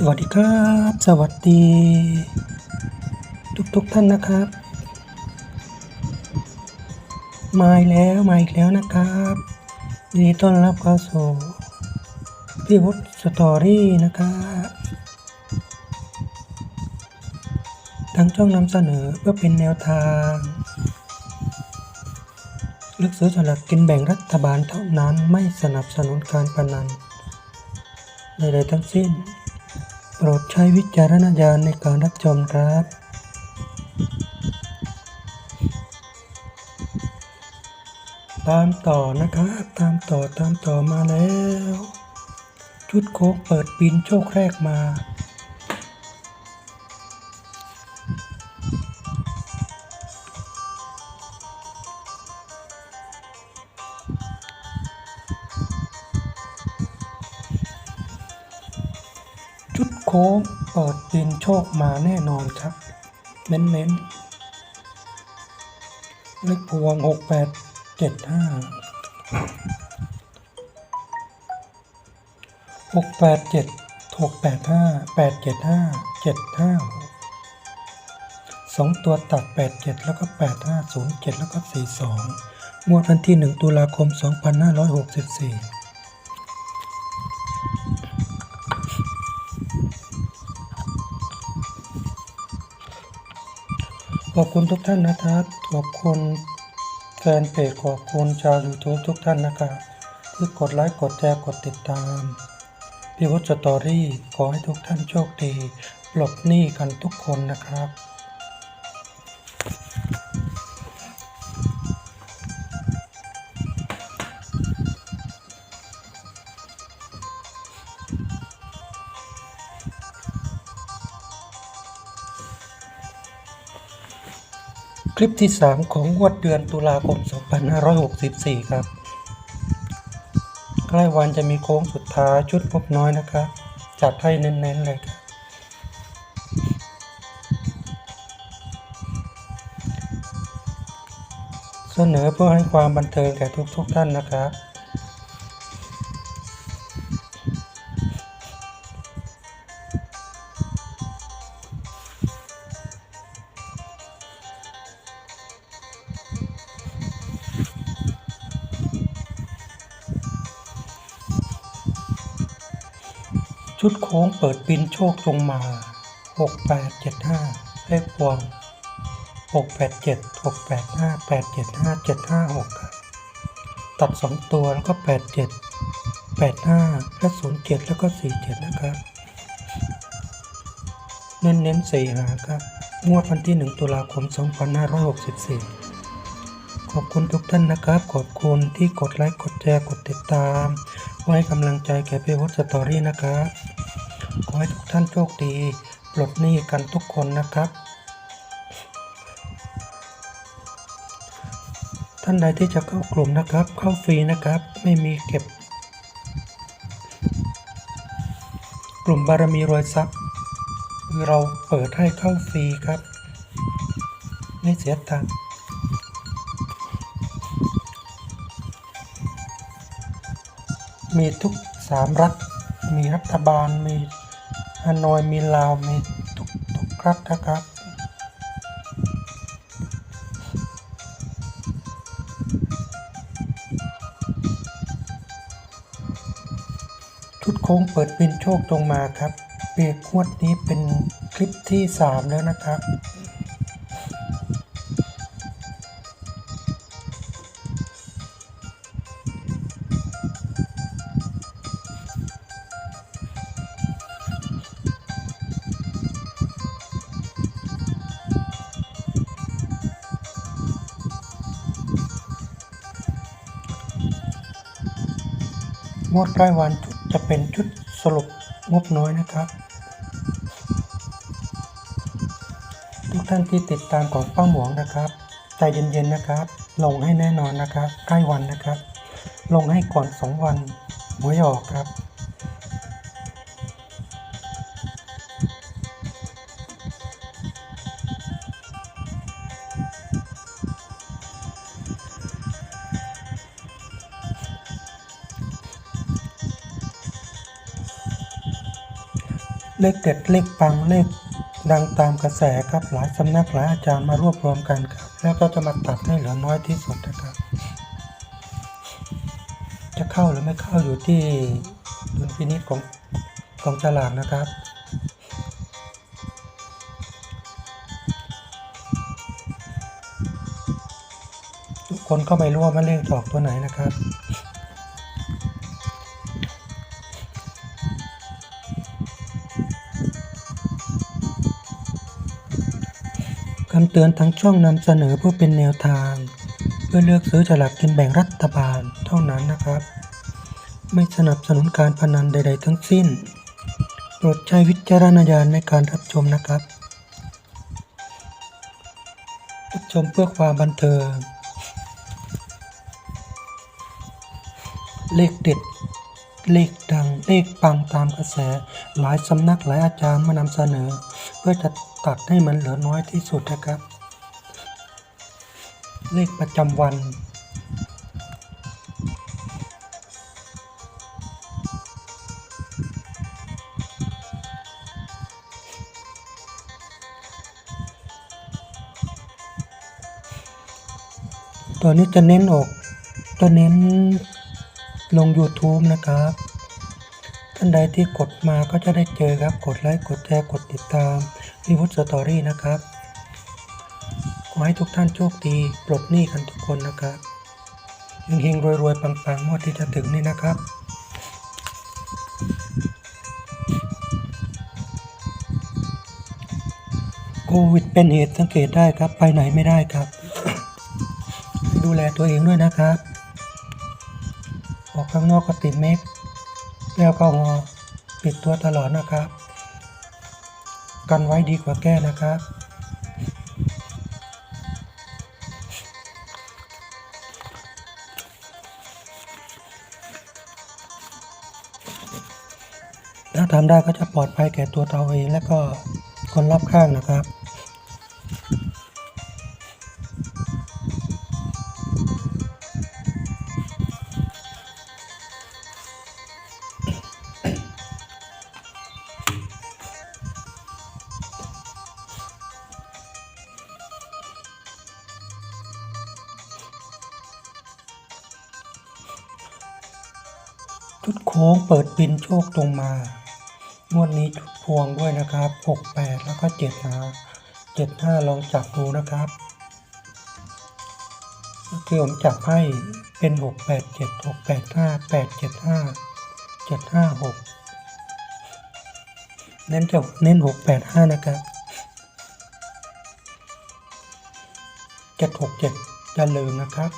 สวัสดีครับ สวัสดี ทุกๆทท่านนะครับ มาแล้วมาอีกแล้วนะครับยินดีต้อนรับเข้าสู่พี่วุฒิสตอรี่นะครับทางช่องนำเสนอเพื่อเป็นแนวทางเลือกซื้อสลากกินแบ่งรัฐบาลเท่านั้นไม่สนับสนุนการพนันใดๆทั้งสิ้น โปรดใช้วิจารณญาณในการรับชมครับตามต่อนะครับตามต่อตามต่อมาแล้ว ชุดโค้งเปิดปินโชคแรกมา โค้งเปิดปินโชคมาแน่นอนครับ เน้นๆเลขพวงหกแปดเจ็ดห้าหกแปดเจ็ดหกแปดห้าแปดเจ็ดห้าเจ็ดห้าสองตัวตัดแปดเจ็ดแล้วก็แปดห้าศูนย์เจ็ดแล้วก็สี่สองงวดวันที่หนึ่งตุลาคมสองพันห้าร้อยหกสิบสี่ อบคุณทุกท่านนะครับ ขอบคุณแฟนเพจขอบคุณชาว YouTube ทุกท่านนะครับที่กดไลค์ กดแชร์ กดติดตามพี่วุฒิสตอรี่ขอให้ทุกท่านโชคดี ปลดหนี้กันทุกคนนะครับ คลิปที่ 3 ของงวดเดือนตุลาคม 2564 ครับ ใกล้วันจะมีโค้งสุดท้ายชุดพบน้อยนะครับ จัดให้เน้นๆเลยครับ เสนอเพื่อให้ความบันเทิงแก่ทุกๆท่านนะครับ ค้งเปิดปินโชคจงมา 6875 เลขพวง 687 685 875 756 ตัด 2 ตัวแล้วก็ 87 85 และ 07 แล้วก็ 47 นะครับ เน้นเน้นๆสี่หาครับงวดวันที่ 1 ตุลาคม 2564 ขอบคุณทุกท่านนะครับ ขอบคุณที่กดไลค์ กดแชร์ กดติดตาม ไว้กำลังใจแก่พี่วัดสตอรี่นะครับ ขอให้ทุกท่านโชคดี ปลดหนี้กันทุกคนนะครับ ท่านใดที่จะเข้ากลุ่มนะครับ เข้าฟรีนะครับ ไม่มีเก็บ กลุ่มบารมีรวยทรัพย์เราเปิดให้เข้าฟรีครับ ไม่เสียตังค์มีทุกสามรัฐ มีรัฐบาล มี ฮานอยมีลาวมีทุกทุกครับนะครับชุดโค้งเปิดปินโชคตรงมาครับเปียกขวดนี้เป็นคลิปที่สามแล้วนะครับ วดใกล้วันจะเป็นชุดสรุปงบน้อยนะครับ ทุกท่านที่ติดตามของป้าหมวงนะครับใจเย็นๆนะครับ ลงให้แน่นอนนะครับ ใกล้วันนะครับ ลงให้ก่อนสองวันหวยออกครับ เลขเด็ดเลขปังเลขดังตามกระแสครับหลายสำนักหลายอาจารย์มารวบรวมกันครับ แล้วก็จะมาตัดให้เหลือน้อยที่สุดนะครับ จะเข้าหรือไม่เข้าอยู่ที่ดุลพินิจของของตลาดนะครับทุกคนก็ไม่รู้ว่ามันเลขจะออกตัวไหนนะครับ คำเตือนทางช่องนำเสนอเพื่อเป็นแนวทาง เพื่อเลือกซื้อฉลากกินแบ่งรัฐบาลเท่านั้นนะครับ ไม่สนับสนุนการพนันใด ๆ ทั้งสิ้น โปรดใช้วิจารณญาณในการรับชมนะครับ รับชมเพื่อความบันเทิง เลขเด็ด เลขดัง เลขปังตามกระแส หลายสำนักหลายอาจารย์มานำเสนอ เพื่อจะ ตัดให้มันเหลือน้อยที่สุดนะครับ เลขประจำวัน ตัวนี้จะเน้นออกจะเน้นลง YouTube นะครับท่านใดที่กดมาก็จะได้เจอครับ กดไลค์ กดแชร์ กดติดตาม พี่วุฒิสตอรี่นะครับ ขอให้ทุกท่านโชคดีปลดหนี้กันทุกคนนะครับเฮงๆรวยๆ ปังๆงวดที่จะถึงนี่นะครับโควิดเป็นเหตุสังเกตได้ครับไปไหนไม่ได้ครับ ดูแลตัวเองด้วยนะครับ ออกข้างนอกก็ติดเมกแอลกอฮอล์ปิดตัวตลอดนะครับ กันไว้ดีกว่าแก้นะครับถ้าทำได้ก็จะปลอดภัยแก่ตัวเราเองและก็คนรอบข้างนะครับ ชุดโค้งเปิดบินโชคตรงมางวดนี้ชุดพวงด้วยนะครับ68แล้วก็7นะ75ลองจับดูนะครับก็คือผมจับให้เป็น 687 685 875 756 เน้นจะเน้น 685 นะครับ767อย่าลืมนะครับ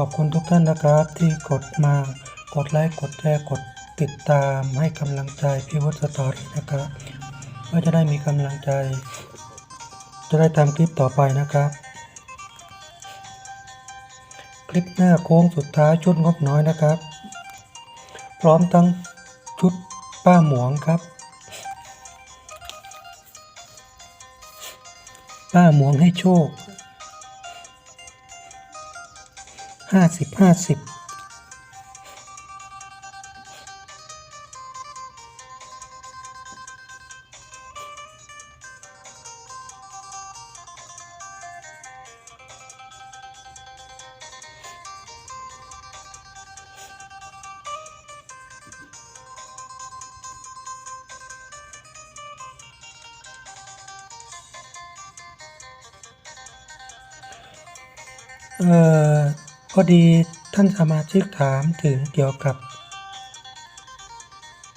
ขอบคุณทุกท่านนะครับที่กดมากดไลค์กดแชร์กดติดตามให้กำลังใจพี่วัดสตอรี่นะครับเพื่อจะได้มีกำลังใจ จะได้ทำคลิปต่อไปนะครับ คลิปหน้าโค้งสุดท้ายชุดงบน้อยนะครับ พร้อมทั้งชุดป้าหมวงครับ ป้าหมวงให้โชค ห้าสิบห้าสิบเอ่อ พอดีท่านสมาชิกถามถึงเกี่ยวกับ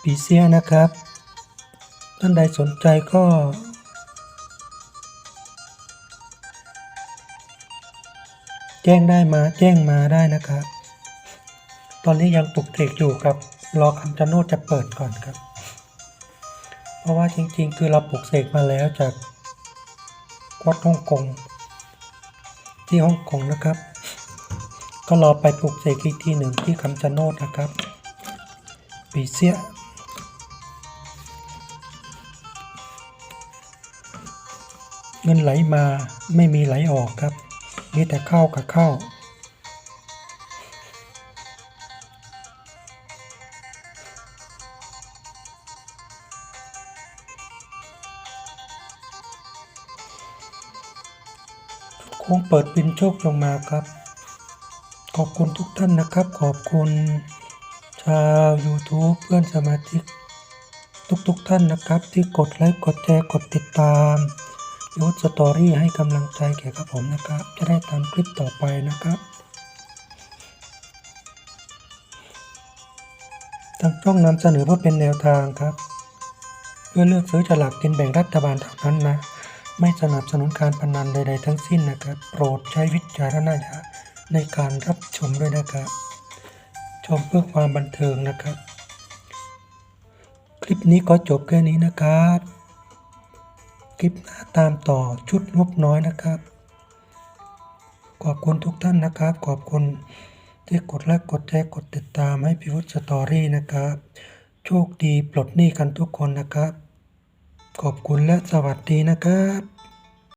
ปีเสียนะครับ ท่านใดสนใจก็ แจ้งได้มาแจ้งมาได้นะครับ ตอนนี้ยังปลุกเสกอยู่ครับ รอคำชะโนดจะเปิดก่อนครับ เพราะว่าจริงๆ คือเราปลุกเสกมาแล้วจากวัดฮ่องกงที่ฮ่องกงนะครับ ก็รอไปปลูกเสกอีกทีหนึ่งที่คำชะโนดนะครับ ปีเสียเงินไหลมาไม่มีไหลออกครับ มีแต่เข้ากับเข้าคงเปิดปินโชคลงมาครับ อบคุณทุกท่านนะครับ ขอบคุณ ชาว YouTube เพื่อนสมาชิก ทุกๆทท่านนะครับ ที่กดไลค์กดแชร์กดติดตามยูทสตอรี่ให้กำลังใจแก่กับผมนะครับ จะได้ตามคลิปต่อไปนะครับทางช่องนำเสนอเพื่อเป็นแนวทางครับ เพื่อเลือกซื้อฉลากกินแบ่งรัฐบาลเท่านั้นนะ ไม่สนับสนุนการพนันใดๆทั้งสิ้นนะครับ โปรดใช้วิจารณญาณ ในการรับชมด้วยนะครับ ชมเพื่อความบันเทิงนะครับ คลิปนี้ก็จบแค่นี้นะครับ คลิปหน้าตามต่อชุดงบน้อยนะครับ ขอบคุณทุกท่านนะครับ ขอบคุณที่กดไลค์กดแชร์กดติดตามให้พิวุฒิสตอรี่นะครับ โชคดีปลดหนี้กันทุกคนนะครับ ขอบคุณและสวัสดีนะครับ